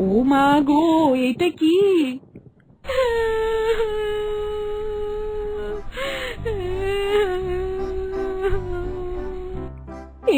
ও মা গো, এটা কি?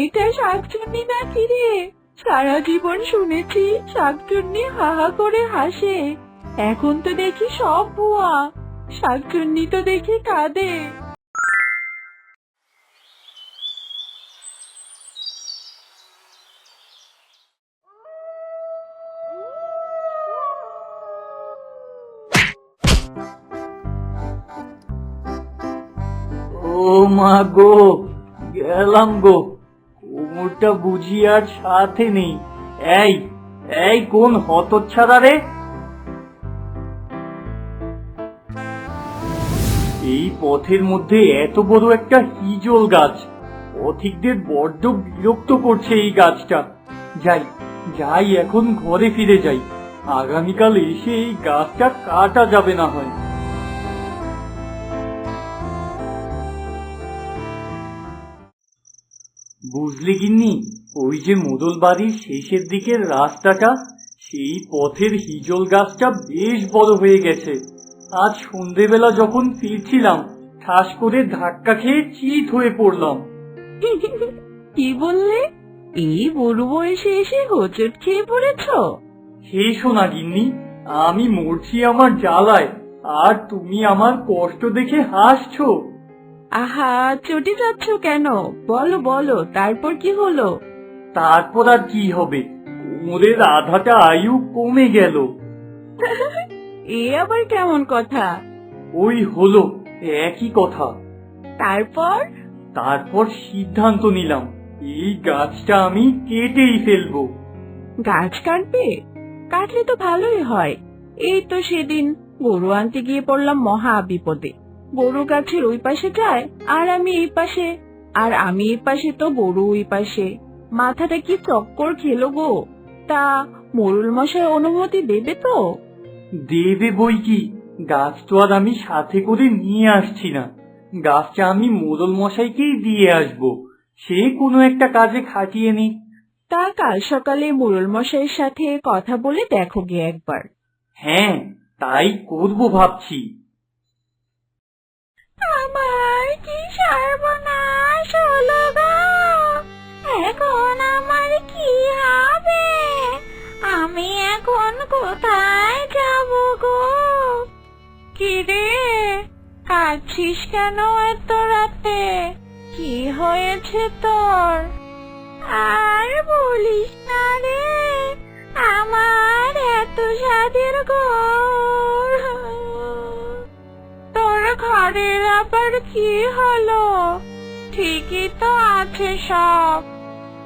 এটা শাকচুন্নি নাকি রে? সারা জীবন শুনেছি শাকচুন্নি হা হা করে হাসে। এখন তো দেখি সব ভুয়া। শাকচুন্নি তো দেখি কাঁদে। মা গো গেলাম গো। কোমরটা বুঝি আর সাথে নেই। এই এই কোন হতচ্ছাড়া রে? এই পথের মধ্যে এত বড় একটা হিজল গাছ। পথিকদের বড্ড বিরক্ত করছে এই গাছটা। যাই যাই এখন ঘরে ফিরে যাই। আগামীকাল এসে এই গাছটা কাটা যাবে না হয়। বুঝলি গিন্নি ওই যে মোদল বাড়ির শেষের দিকের রাস্তাটা সেই পথের হিজল গাছটা বেশ বড় হয়ে গেছে। আজ সন্ধেবেলা যখন ফিরছিলাম ঠাস করে ধাক্কা খেয়ে চিত হয়ে পড়লাম। কি বললে? এই বুড়ো বয়সে এসে হোঁচট খেয়ে পড়েছ? হে সোনা গিন্নি আমি মরছি আমার জ্বালায় আর তুমি আমার কষ্ট দেখে হাসছো। আহা চটে যাচ্ছ কেন? বলো বলো তারপর কি হলো? তারপর আর কি হবে? কোমরের আধাটা আয়ু কমে গেল। এ আবার কেমন কথা? ওই হলো একই কথা। তারপর? তারপর সিদ্ধান্ত নিলাম এই গাছটা আমি কেটেই ফেলব। গাছ কাটবে? কাটলে তো ভালোই হয়। এই তো সেদিন গরু আনতে গিয়ে পড়লাম মহা বিপদে। গরু গাছের ওই পাশে যায় আর আমি এই পাশে। আর আমি এই পাশে তো গরু ওই পাশে। মাথাটা কি চক্কর খেলো গো? তা মোরুল মশাই অনুমতি দেবে তো? দেবে বই কি? গাছ তো আর আমি সাথে করে নিয়ে আসছি না। গাছটা আমি মোদল মশাইকেই দিয়ে আসব। সে কোনো একটা কাজে খাটিয়ে নি তা কাল সকালে মোরুল মশাইয়ের সাথে কথা বলে দেখো গে একবার। হ্যাঁ তাই করব ভাবছি আমার কি সর্বনাশ হলো গো। এখন আমার কি হবে? আমি এখন কোথায় যাব গো? কি রে? কাঁদছিস কেন এত রাতে? কি হয়েছে তোর? কি হলো? ঠিকই তো আছে সব।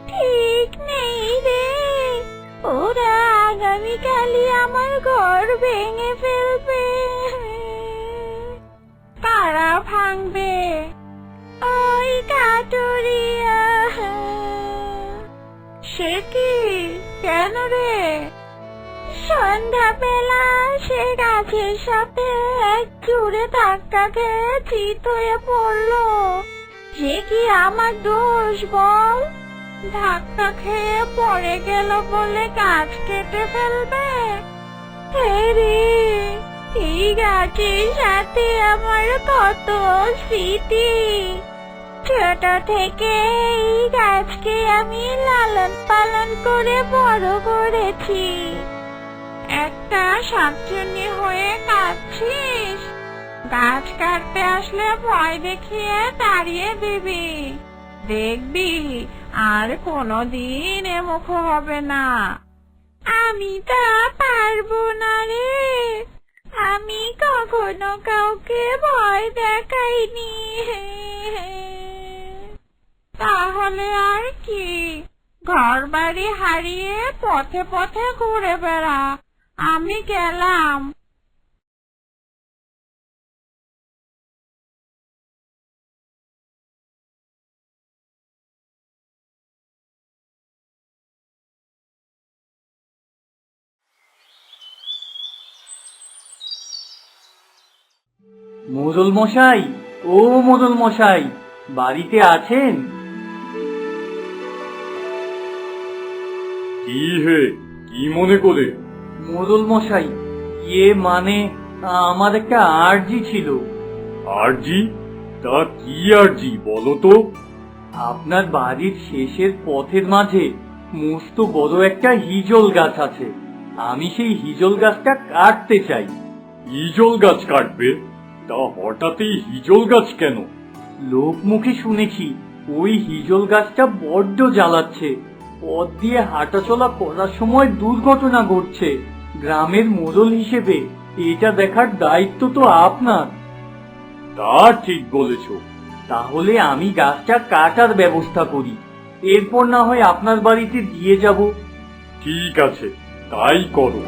ঠিক নেই রে। ওরা আগামীকালই আমার ঘর ভেঙে ফেলবে। কারা ভাঙবে। ওই কাটুরিয়া। সে কি? কেন রে? সন্ধ্যা সাথে এক জুড়ে ধাক্কা খেয়ে চিত হয়ে পড়ল। সে কি আমার দোষ, বল? ধাক্কা খেয়ে পড়ে গেল বলে গাছ কেটে ফেলবে? রে এই গাছের সাথে আমার কত স্মৃতি। ছোট থেকে এই গাছকে আমি লালন পালন করে বড় করেছি। একটা শাকচুন্নি হয়ে কাঁদছিস। গাছ কাটতে আসলে ভয় দেখিয়ে তাড়িয়ে দিবি। দেখবি আর কোনোদিন এ মুখ হবে না। আমি তা পারব না রে। আমি কখনো কাউকে ভয় দেখাইনি। তাহলে আর কি? ঘর বাড়ি হারিয়ে পথে পথে ঘুরে বেড়া। আমি গেলাম। মোদল মশাই ও মোদল মশাই বাড়িতে আছেন? কি হে কি মনে করে? মোদল মশাই ইয়ে মানে আমার একটা আরজি ছিল। আরজি? তা কি আরজি বলো তো? আপনার বাড়ির শেষের পথের মাঝে মস্ত বড় একটা হিজল গাছ আছে। আমি সেই হিজল গাছটা কাটতে চাই। হিজল গাছ কাটবে? তা হঠাৎই হিজল গাছ কেন? লোক মুখে শুনেছি ওই হিজল গাছটা বড্ড জ্বালাচ্ছে। পথ দিয়ে হাঁটাচলা করার সময় দুর্ঘটনা ঘটছে। গ্রামের মোড়ল হিসেবে এটা দেখার দায়িত্ব তো আপনার। তা ঠিক বলেছ। তাহলে আমি গাছটা কাটার ব্যবস্থা করি। এরপর না হয় আপনার বাড়িতে দিয়ে যাব। ঠিক আছে তাই করো।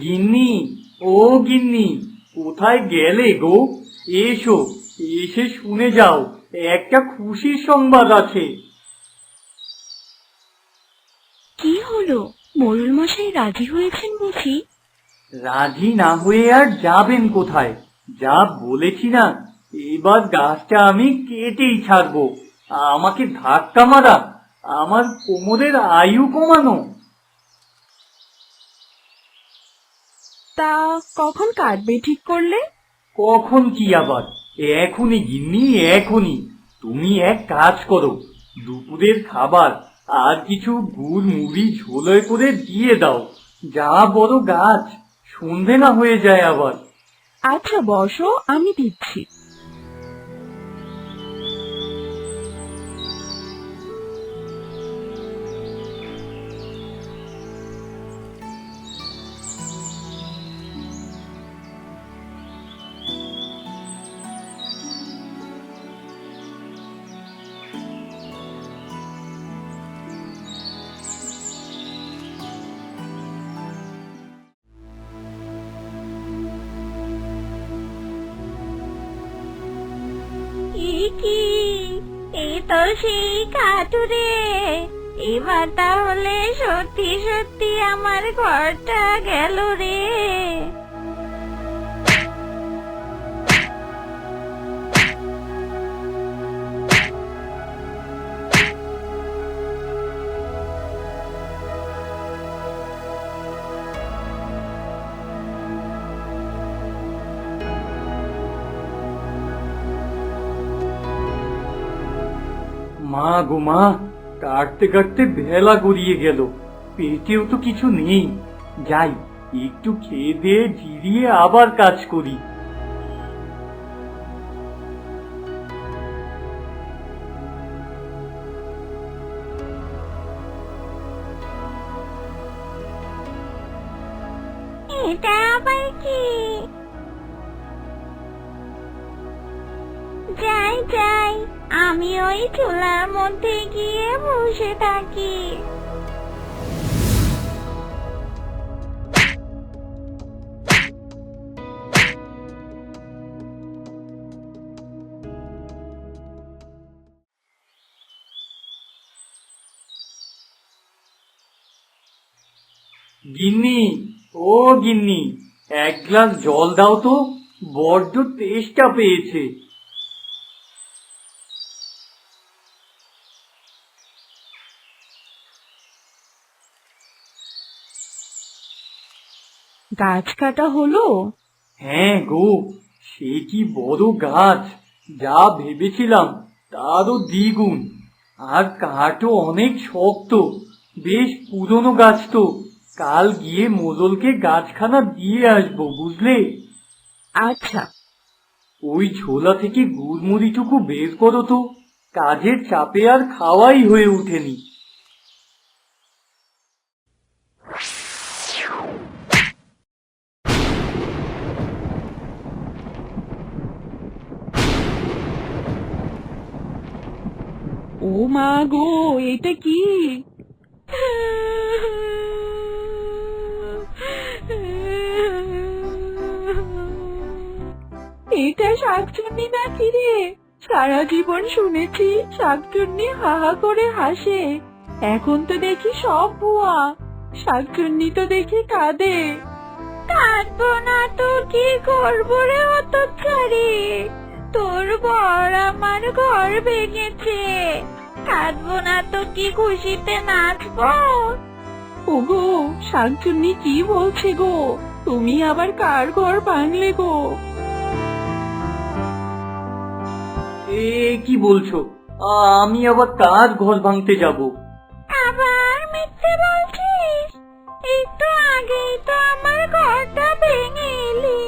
গিন্নি ও গিন্নি কোথায় গেলে গো? এসো। এসে শুনে যাও একটা খুশির সংবাদ আছে। কি হলো? মোরুল মশাই রাজি হয়েছেন বুঝি? রাজি না হয়ে আর যাবেন কোথায়? যা বলেছি না এবার গাছটা আমি কেটেই ছাড়বো। আমাকে ধাক্কা মারা আমার কোমরের আয়ু কমানো। তা কখন কাটবে ঠিক করলে? কখন কি আবার? এখনই গিন্নি এখনই। তুমি এক কাজ করো, দুপুরের খাবার আর কিছু গুড়, মুড়ি ঝোলয় করে দিয়ে দাও। যা বড় গাছ, সন্ধে না হয়ে যায় আবার। আচ্ছা বসো, আমি দিচ্ছি। কি? এই তো সেই এবার তাহলে সত্যি সত্যি আমার ঘরটা গেল রে। মা গো মা, কাটতে কাটতে ভেলা গড়িয়ে গেল। পেটেও তো কিছু নেই। যাই, একটু খেয়ে দিয়ে জিরিয়ে আবার কাজ করি। এটা আবার কি? আমি ওই চুলার মধ্যে গিয়ে বসে থাকি। গিন্নি, ও গিন্নি, এক গ্লাস জল দাও তো। বড্ড তেষ্টা পেয়েছে। গাছ কাটা হলো? হ্যাঁ গো সে কি বড় গাছ। যা ভেবেছিলাম তারও দ্বিগুণ। আর কাঠও অনেক শক্ত। বেশ পুরনো গাছ তো। কাল গিয়ে মোদলকে গাছখানা দিয়ে আসব বুঝলে? আচ্ছা। ওই ঝোলা থেকে গুড়মুড়িটুকু বের করো তো। কাজের চাপে আর খাওয়াই হয়ে ওঠেনি। ও মা গো, এটা কি? এটা শাকচুন্নি নাকি রে? সারা জীবন শুনেছি শাকচুন্নি হা হা করে হাসে। এখন তো দেখি সব ভুয়া। শাকচুন্নি তো দেখি কাঁদে। কাটবো না তো, কি করব রে অত তোর বর আমার ঘর ভেঙেছে। কাঁদবো না তো কি খুশিতে নাচবো? ওগো শাকচুন্নি কি বলছে গো? তুমি আবার কার ঘর ভাঙলে গো? এ কি বলছো? আমি আবার কার ঘর ভাঙতে যাব? আবার মিথ্যে বলছিস? একটু আগেই তো আমার ঘরটা ভেঙে এলি।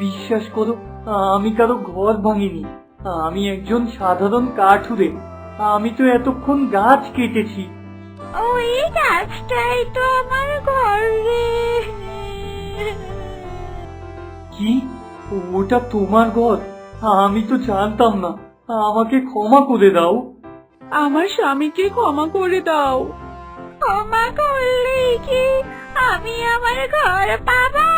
বিশ্বাস করো আমি কারও ঘর ভাঙিনি। আমি একজন সাধারণ কাঠুরে। আমি তো এতক্ষণ গাছ কেটেছি। ওই গাছটাই তো আমার ঘর রে। কি? ওটা তোমার ঘর? আমি তো জানতাম না। আমাকে ক্ষমা করে দাও। আমার স্বামীকে ক্ষমা করে দাও। ক্ষমা করলে কি আমি আমার ঘর পাবো?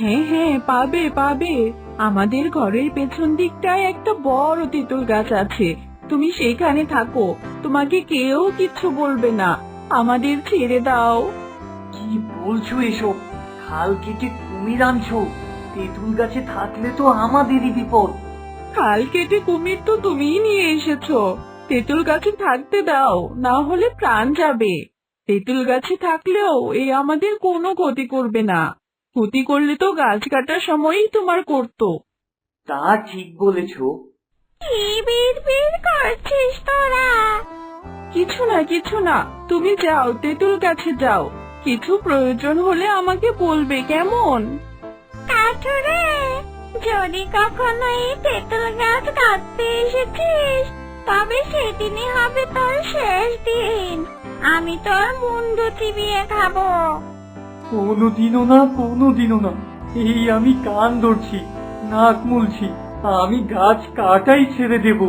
হ্যাঁ হ্যাঁ পাবে পাবে। আমাদের ঘরের পেছন দিকটায় একটা বড় তেঁতুল গাছ আছে। তুমি সেখানে থাকো। তোমাকে কেউ কিচ্ছু বলবে না। আমাদের ছেড়ে দাও। কি বলছো এসব? খাল কেটে কুমির আনছো। তেঁতুল গাছে থাকলে তো আমাদেরই বিপদ। খাল কেটে কুমির তো তুমিই নিয়ে এসেছ। তেঁতুল গাছে থাকতে দাও না হলে প্রাণ যাবে। তেঁতুল গাছে থাকলেও এ আমাদের কোনো ক্ষতি করবে না। ক্ষতি করলে তো গাছ কাটার সময়ই তোমার করতো। তা ঠিক বলেছ। কি করছিস তোরা? কিছু না কিছু না। তুমি যাও তেঁতুল কাছে যাও। কিছু প্রয়োজন হলে আমাকে বলবে কেমন? কাঠুরে যদি কখনো এই তেঁতুল গাছ কাটতে এসেছিস তবে সেদিনই হবে তোর শেষ দিন। আমি তোর মুন্ডু চিবিয়ে খাব। কোনোদিনও না কোনোদিনও না। এই আমি কান ধরছি নাক মুলছি। আমি গাছ কাটাই ছেড়ে দেবো।